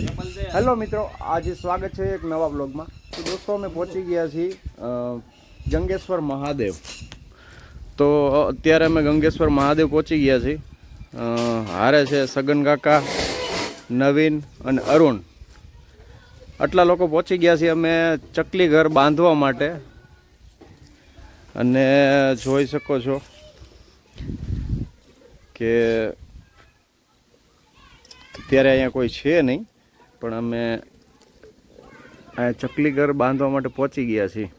Hello મિત્રો, આજે સ્વાગત છે એક નવા બ્લોગમાં તો દોસ્તો, અમે પહોંચી ગયા છીએ ગંગેશ્વર મહાદેવ. તો અત્યારે અમે ગંગેશ્વર મહાદેવ પહોંચી ગયા છીએ. હારે છે સગન કાકા, નવીન અને અરુણ. આટલા લોકો પહોંચી ગયા છીએ અમે ચકલી ઘર બાંધવા માટે. અને જોઈ શકો છો કે અત્યારે અહીંયા કોઈ છે નહીં. પણ અમે આ ચકલી ઘર બાંધવા માટે પહોંચી ગયા છીએ.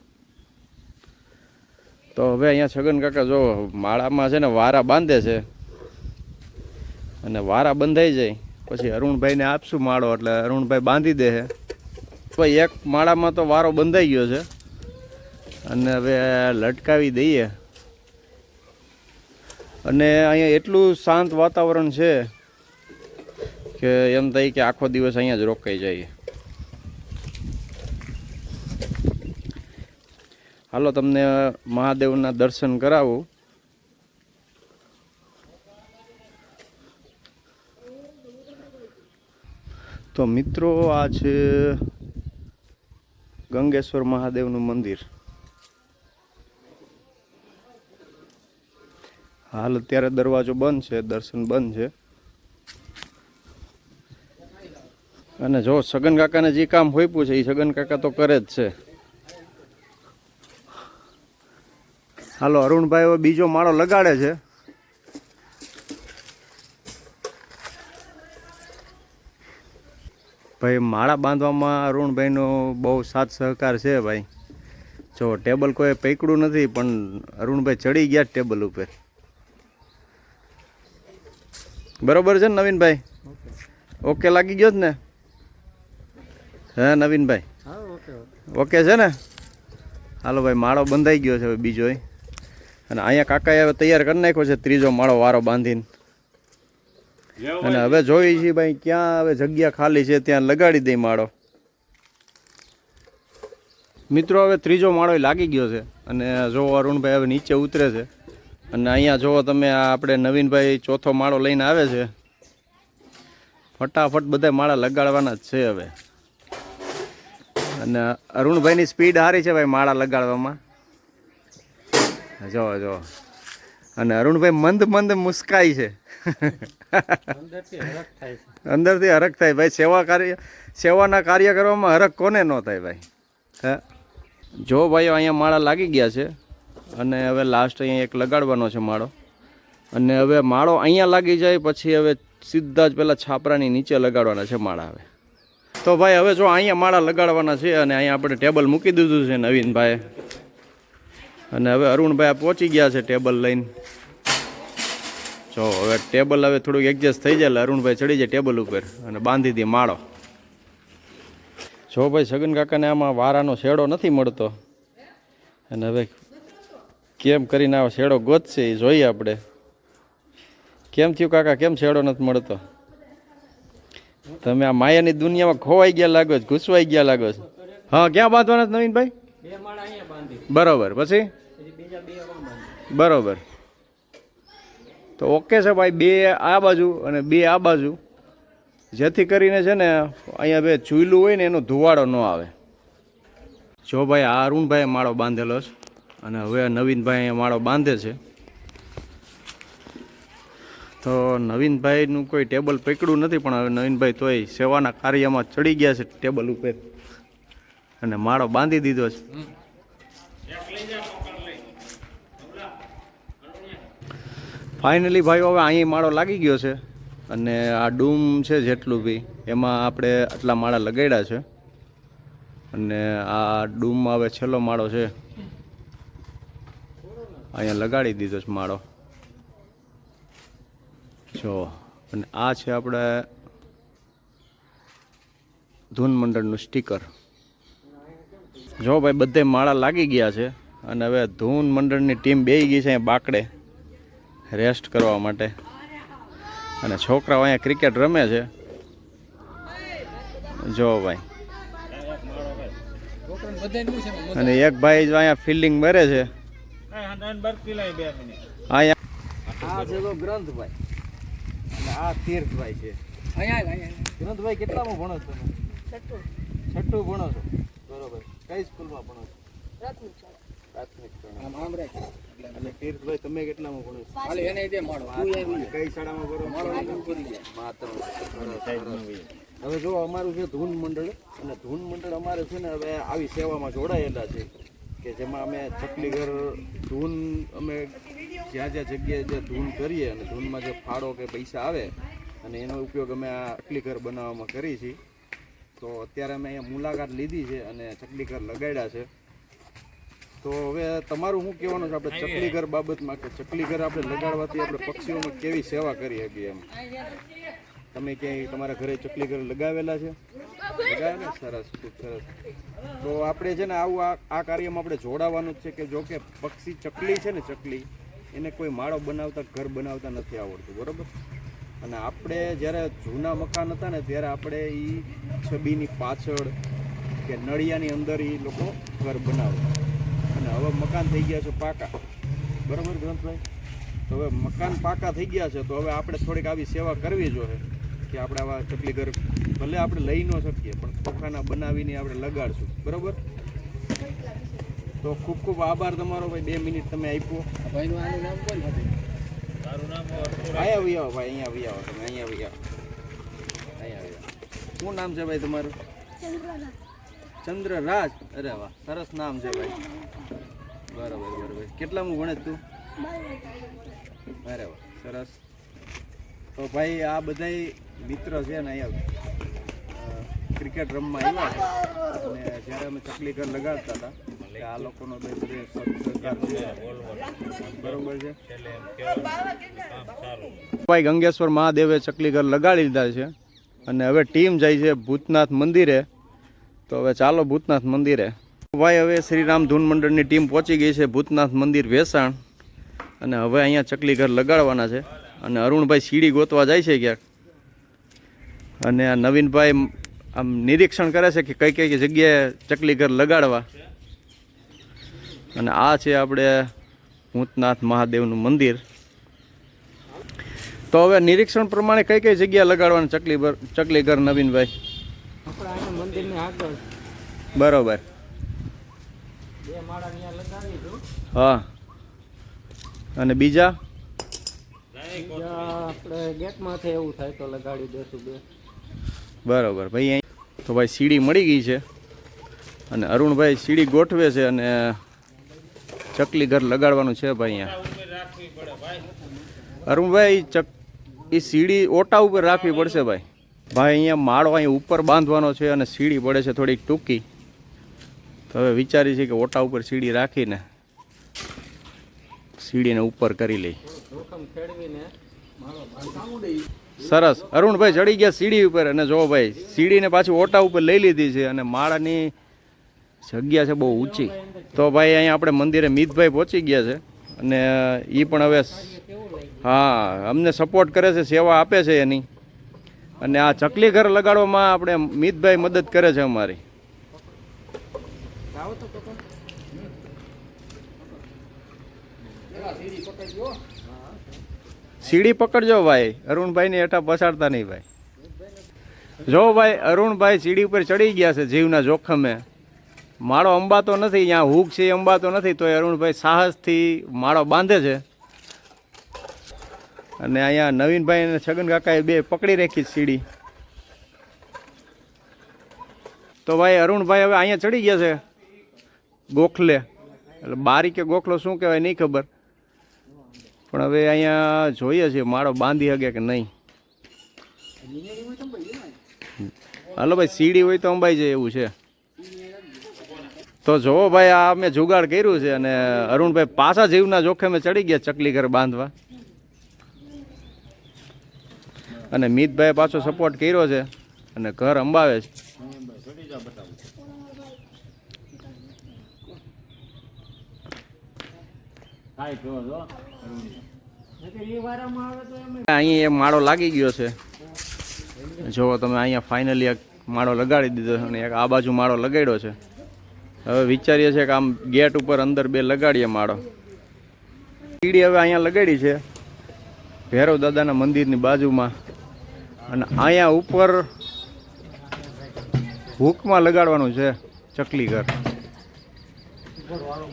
તો હવે અહીંયા છગન કાકા જો માળામાં છે ને વારા બાંધે છે અને વારા બંધાઈ જાય. પછી અરુણભાઈને આપશું માળો, એટલે અરુણભાઈ બાંધી દે છે. ભાઈ એક માળામાં તો વારો બંધાઈ ગયો છે. અને હવે લટકાવી દઈએ. અને અહીંયા એટલું શાંત વાતાવરણ છે કે એમ થાય કે આખો દિવસ અહીંયા જ રોકાઈ જઈએ હાલો, તમને મહાદેવના દર્શન કરાવું. તો મિત્રો, આ છે ગંગેશ્વર મહાદેવનું મંદિર. હાલ અત્યારે દરવાજો બંધ છે, દર્શન બંધ છે. અને જો સગન કાકાને જે કામ હોઈપું છે એ સગન કાકા તો કરે જ છે. હાલો અરુણભાઈ હવે બીજો માળો લગાડે છે. ભાઈ માળા બાંધવામાં અરુણભાઈનો બહુ સાથ સહકાર છે ભાઈ. જો ટેબલ કોઈ પૈકડું નથી પણ અરુણભાઈ ચડી ગયા ટેબલ ઉપર. બરોબર છે ને નવીનભાઈ? ઓકે લાગી ગયો જ ને? હે નવીનભાઈ? ઓકે છે ને? હાલો ભાઈ માળો બંધાઈ ગયો છે હવે બીજો અને અહીંયા કાકાએ હવે તૈયાર કરી નાખ્યો છે ત્રીજો માળો વારો બાંધીને. અને હવે જોઈ છીએ ભાઈ ક્યાં હવે જગ્યા ખાલી છે ત્યાં લગાડી દઈ માળો. મિત્રો હવે ત્રીજો માળો લાગી ગયો છે. અને જો અરુણભાઈ હવે નીચે ઉતરે છે. અને અહીંયા જુઓ તમે આપણે નવીનભાઈ ચોથો માળો લઈને આવે છે ફટાફટ બધા માળા લગાડવાના જ છે હવે. અને અરુણભાઈની સ્પીડ સારી છે ભાઈ માળા લગાડવામાં. જો જો. અને અરુણભાઈ મંદ મંદ મુસ્કાય છે. અંદરથી હરખ થાય ભાઈ સેવા કાર્ય સેવાના કાર્ય કરવામાં હરખ કોને ન થાય ભાઈ? હે? જો ભાઈઓ અહીંયા માળા લાગી ગયા છે અને હવે લાસ્ટ અહીંયા એક લગાડવાનો છે માળો. અને હવે માળો અહીંયા લાગી જાય પછી હવે સીધા જ પેલા છાપરાની નીચે લગાડવાના છે માળા હવે. તો ભાઈ, હવે જો અહીંયા માળા લગાડવાના છે અને અહીંયા આપણે ટેબલ મૂકી દીધું છે નવીનભાઈ અને હવે અરુણભાઈ પહોંચી ગયા છે ટેબલ લઈને. જો, હવે ટેબલ હવે થોડુંક એડજસ્ટ થઈ જાય અરુણભાઈ ચડી જાય ટેબલ ઉપર અને બાંધી દે માળો. જો ભાઈ, સગન કાકાને આમાં વારાનો શેડો નથી મળતો. અને હવે કેમ કરીને આ શેડો ગોતશે એ જોઈએ આપણે. કેમ થયું કાકા? કેમ શેડો નથી મળતો? તમે આ માયાની દુનિયામાં ખોવાઈ ગયા લાગો છો ઘૂસવાઈ ગયા લાગો છો. હા ક્યાં બાંધવાના છે નવીનભાઈ? બરોબર પછી? બરોબર. તો ઓકે છે ભાઈ બે આ બાજુ અને બે આ બાજુ. જેથી કરીને છે ને અહીંયા બે ચૂયલું હોય ને એનો ધુવાડો ન આવે. જો ભાઈ આ અરુણભાઈએ માળો બાંધેલો છે અને હવે નવીનભાઈ અહીંયા માળો બાંધે છે. તો નવીનભાઈનું કોઈ ટેબલ પકડ્યું નથી, પણ હવે નવીનભાઈ તોય સેવાના કાર્યમાં ચડી ગયા છે ટેબલ ઉપર. અને માળો બાંધી દીધો છે. ફાઇનલી ભાઈઓ, હવે અહીં માળો લાગી ગયો છે અને આ ડૂમ છે જેટલું બી, એમાં આપણે આટલા માળા લગાડ્યા છે. અને આ ડૂમમાં હવે છેલ્લો માળો છે. અહીંયા લગાડી દીધો છે માળો. જો અને આ છે આપણે ધૂન મંડળનું સ્ટીકર. જો ભાઈ બધે માળા લાગી ગયા છે અને હવે ધૂન મંડળની ટીમ બેસી ગઈ છે અહીંયા બાકડે રેસ્ટ કરવા માટે. અને છોકરાઓ અહીંયા ક્રિકેટ રમે છે. જો ભાઈ. અને એક ભાઈ જો અહીંયા ફિલ્ડિંગ મરે છે. અહીંયા આ છે તો ગ્રંથભાઈ અને આ તીર્થભાઈ છે. વિનોદભાઈ કેટલામાં ભણો છો તમે? છઠ્ઠું. ભણો છો? બરોબર. કઈ સ્કૂલમાં ભણો છો? પ્રાથમિક શાળા. અને તીર્થભાઈ તમે કેટલામાં ભણો છો? કઈ શાળામાં ભણો માત્ર હવે જો અમારું છે ધૂન મંડળ અને ધૂન મંડળ અમારે છે ને હવે આવી સેવામાં જોડાયેલા છે કે જેમાં અમે ચકલી ઘર ધૂન અમે જ્યાં જ્યાં જગ્યાએ જે ધૂન કરીએ અને ધૂનમાં જે ફાળો કે પૈસા આવે અને એનો ઉપયોગ અમે આ ચકલી ઘર બનાવવામાં કરી છીએ તો અત્યારે અમે અહીંયા મુલાકાત લીધી છે અને ચકલી ઘર લગાડ્યા છે. તો હવે તમારું શું કહેવાનું છે? આપણે ચકલીઘર બાબતમાં કે ચકલીઘર આપણે લગાડવાથી આપણે પક્ષીઓમાં કેવી સેવા કરી શકીએ એમ? તમે ક્યાંય તમારા ઘરે ચકલી ઘર લગાવેલા છે? લગાવેલા સરસ ખૂબ સરસ. તો આપણે છે ને આવું આ આ કાર્યમાં આપણે જોડાવાનું જ છે કે જો કે પક્ષી ચકલી છે ને ચકલી એને કોઈ માળો બનાવતા, ઘર બનાવતા નથી આવડતું, બરાબર? અને આપણે જ્યારે જૂના મકાન હતા ને, ત્યારે આપણે એ છબીની પાછળ કે નળિયાની અંદર એ લોકો ઘર બનાવે અને હવે મકાન થઈ ગયા છે પાકા. બરાબર, ગ્રંથભાઈ? તો હવે મકાન પાકા થઈ ગયા છે, તો હવે આપણે થોડીક આવી સેવા કરવી જોઈએ કે આપણે આવા ચકલી ઘર ભલે આપણે લઈ ન શકીએ, પણ ખોખાના બનાવીને આપણે લગાડશું. બરોબર? તો ખૂબ ખૂબ આભાર તમારો ભાઈ. બે મિનિટ તમે આપ્યો. અહીંયા આવી આવો ભાઈ અહીંયા આવી આવો તમે અહીંયા આવી આવો અહીંયા આવી આવો શું નામ છે ભાઈ તમારું? ચંદ્રરાજ. અરે વાહ સરસ નામ છે ભાઈ. બરાબર બરાબર. કેટલામું ભણે તું? અરે વાહ સરસ. તો ભાઈ આ બધાય મિત્ર છે ને અહીંયા. ક્રિકેટ રમવા આવ્યા અને જ્યારે અમે ચકલી ઘર લગાડતા હતા કે આ લોકોનો બે સરકાર છે. બરોબર છે. ભાઈ ગંગેશ્વર મહાદેવે ચકલી ઘર લગાડી લીધા છે અને હવે ટીમ જાય છે ભૂતનાથ મંદિરે. તો હવે ચાલો ભૂતનાથ મંદિરે. ભાઈ હવે શ્રીરામ ધૂન મંડળની ટીમ પહોંચી ગઈ છે ભૂતનાથ મંદિર વેસાણ. અને હવે અહીંયા ચકલી ઘર લગાડવાના છે. અને અરુણભાઈ સીડી ગોતવા જાય છે ક્યાંક. અને આ નવીનભાઈ આમ નિરીક્ષણ કરે છે કે કઈ કઈ જગ્યાએ ચકલી ઘર લગાડવા. અને આ છે આપણે ભૂતનાથ મહાદેવનું મંદિર. તો હવે નિરીક્ષણ પ્રમાણે કઈ કઈ જગ્યા લગાડવાનું ચકલી ચકલી ઘર નવીનભાઈ? બરોબર. હા. અને બીજા? એવું થાય તો લગાડી દેશું બે. બરોબર. ભાઈ તો ભાઈ સીડી મળી ગઈ છે. અને અરુણભાઈ સીડી ગોઠવે છે અને ચકલી ઘર લગાડવાનું છે ભાઈ અહીંયા. અરુણભાઈ, ચક એ સીડી ઓટા ઉપર રાખવી પડશે ભાઈ. ભાઈ, અહીંયા માળો અહીં ઉપર બાંધવાનો છે અને સીડી પડે છે થોડીક ટૂંકી. તો હવે વિચારી છે કે ઓટા ઉપર સીડી રાખીને સીડીને ઉપર કરી લઈ. સરસ. અરુણભાઈ, ચડી ગયા સીડી ઉપર. અને જો ભાઈ, સીડીને પાછી ઓટા ઉપર લઈ લીધી છે અને માળાની જગ્યા છે બહુ ઊંચી. તો ભાઈ અહીંયા આપણે મંદિરે મિતભાઈ પહોંચી ગયા છે. અને એ પણ હવે હા, અમને સપોર્ટ કરે છે, સેવા આપે છે એની. અને આ ચકલી ઘર લગાડવામાં આપણે મિતભાઈ મદદ કરે છે અમારી. સીડી પકડજો ભાઈ, અરુણભાઈને હેઠા પછાડતા નહીં ભાઈ. જો ભાઈ, અરુણભાઈ સીડી ઉપર ચડી ગયા છે જીવના જોખમે. માળો અંબાતો નથી અહીંયા હૂક છે એ અંબાતો નથી તો અરુણભાઈ સાહસથી માળો બાંધે છે. અને અહીંયા નવીનભાઈ અને છગન કાકાએ બે પકડી રાખી સીડી. તો ભાઈ અરુણભાઈ હવે અહીંયા ચડી ગયા છે ગોખલે. એટલે બારી કે ગોખલો શું કહેવાય નહીં ખબર. પણ હવે અહીંયા જોઈએ છે માળો બાંધી શકે કે નહીં. હાલો ભાઈ સીડી હોય તો અંબાઈ જાય એવું છે. તો જોવો ભાઈ, આ અમે જુગાડ કર્યું છે અને અરુણભાઈ પાછા જીવના જોખમે ચડી ગયા ચકલી ઘર બાંધવા. અને મિતભાઈ પાછો સપોર્ટ કર્યો છે અને ઘર અંબાવે છે. અહીંયા એ માળો લાગી ગયો છે. જો તમે, અહીંયા ફાઇનલી એક માળો લગાડી દીધો છે અને એક આ બાજુ માળો લગાડ્યો છે. હવે વિચારીએ છીએ કે આમ ગેટ ઉપર અંદર બે લગાડીએ માળો. સીડી હવે અહીંયા લગાડી છે. ભૈરવ દાદાના મંદિરની બાજુમાં. અને અહીંયા ઉપર હુકમાં લગાડવાનું છે ચકલી ઘર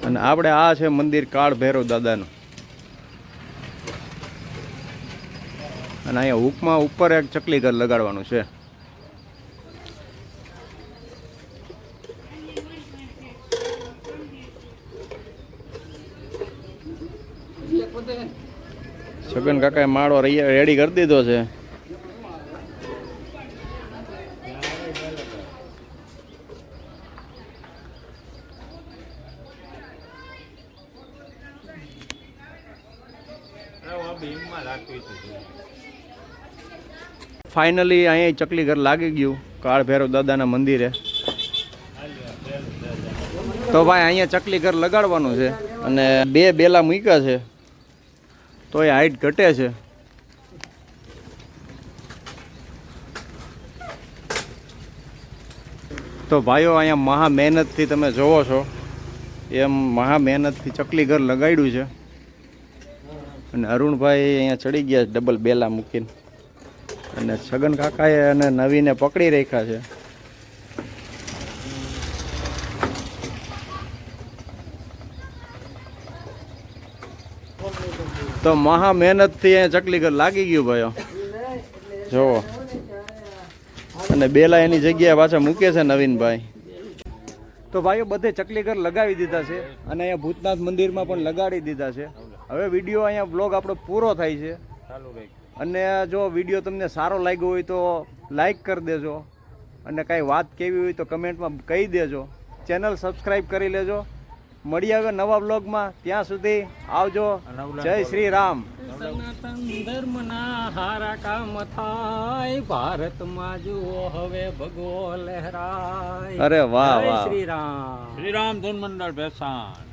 અને આપણે આ છે મંદિર કાળ ભૈરવ દાદાનું. અને અહીંયા હૂકમાં ઉપર એક ચકલી ઘર લગાડવાનું છે. છગન કાકાએ માળો રેડી કરી દીધો છે. ફાઇનલી અહીંયા ચકલી ઘર લાગી ગયું. કાળ ભૈરવ દાદાના મંદિરે. તો ભાઈ, અહીંયા ચકલી ઘર લગાડવાનું છે અને બે બેલા મૂક્યા છે. તો એ હાઈટ ઘટે છે. તો ભાઈઓ, અહીંયા મહા મહેનતથી તમે જોવો છો. એમ મહા મહેનતથી ચકલી ઘર લગાડ્યું છે. અને અરુણભાઈ અહીંયા ચડી ગયા ડબલ બેલા મૂકીને. અને છગન કાકાએ અને નવીને પકડી રાખ્યા છે. તો મહા મહેનતથી અહીંયા ચકલી લાગી ગયું ભાઈઓ જોવો અને બેલા એની જગ્યાએ પાછા મૂકે છે નવીનભાઈ તો ભાઈઓ બધે ચકલી ઘર લગાવી દીધા છે અને અહીંયા ભૂતનાથ મંદિરમાં પણ લગાડી દીધા છે. હવે વીડિયો અહીંયા બ્લોગ આપણો પૂરો થાય છે. અને જો વીડિયો તમને સારો લાગ્યો હોય તો લાઈક કરી દેજો. અને કાંઈ વાત કેવી હોય તો કમેન્ટમાં કહી દેજો. ચેનલ સબસ્ક્રાઈબ કરી લેજો. મળી આવે નવા બ્લોગમાં ત્યાં સુધી આવજો. જય શ્રી રામ સનાતન ધર્મના હારા કામ થાય. ભારતમાં જુઓ હવે ભગવો લહેરાય. અરે વાહ જય વાહ. શ્રી રામ ધન ધૂન મંડળ ભેસાણ.